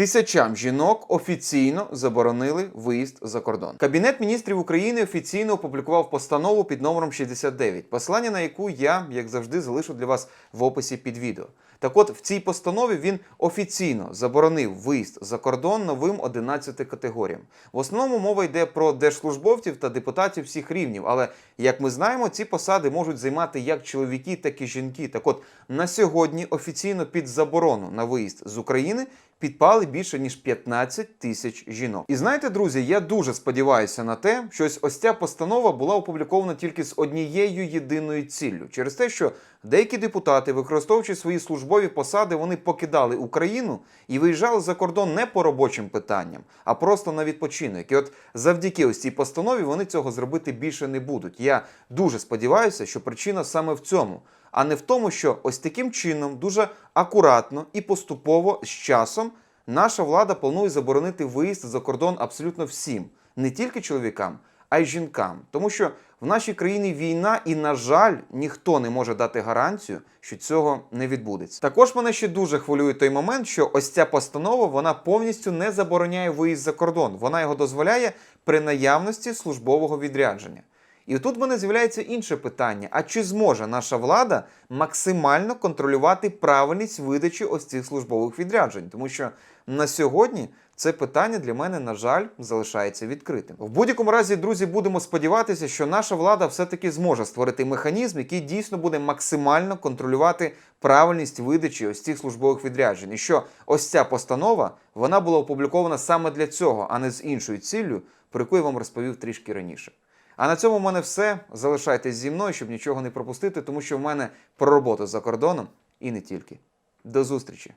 Тисячам жінок офіційно заборонили виїзд за кордон. Кабінет міністрів України офіційно опублікував постанову під номером 69, посилання на яку я, як завжди, залишу для вас в описі під відео. Так от в цій постанові він офіційно заборонив виїзд за кордон новим 11 категоріям. В основному мова йде про держслужбовців та депутатів всіх рівнів. Але як ми знаємо, ці посади можуть займати як чоловіки, так і жінки. Так от на сьогодні офіційно під заборону на виїзд з України підпали більше ніж 15 тисяч жінок. І знаєте, друзі, я дуже сподіваюся на те, що ось ця постанова була опублікована тільки з однією єдиною ціллю, через те, що деякі депутати, використовуючи свої службові посади, вони покидали Україну і виїжджали за кордон не по робочим питанням, а просто на відпочинок. І от завдяки ось цій постанові вони цього зробити більше не будуть. Я дуже сподіваюся, що причина саме в цьому а не в тому, що ось таким чином дуже акуратно і поступово з часом наша влада планує заборонити виїзд за кордон абсолютно всім, не тільки чоловікам, а й жінкам. Тому що в нашій країні війна, і, на жаль, ніхто не може дати гарантію, що цього не відбудеться. Також мене ще дуже хвилює той момент, що ось ця постанова вона повністю не забороняє виїзд за кордон. Вона його дозволяє при наявності службового відрядження. І тут в мене з'являється інше питання: а чи зможе наша влада максимально контролювати правильність видачі ось цих службових відряджень? Тому що на сьогодні це питання для мене, на жаль, залишається відкритим. В будь-якому разі, друзі, будемо сподіватися, що наша влада все-таки зможе створити механізм, який дійсно буде максимально контролювати правильність видачі ось цих службових відряджень. І що ось ця постанова вона була опублікована саме для цього, а не з іншою ціллю, про яку я вам розповів трішки раніше. А на цьому в мене все. Залишайтесь зі мною, щоб нічого не пропустити, тому що в мене про роботу за кордоном і не тільки. До зустрічі!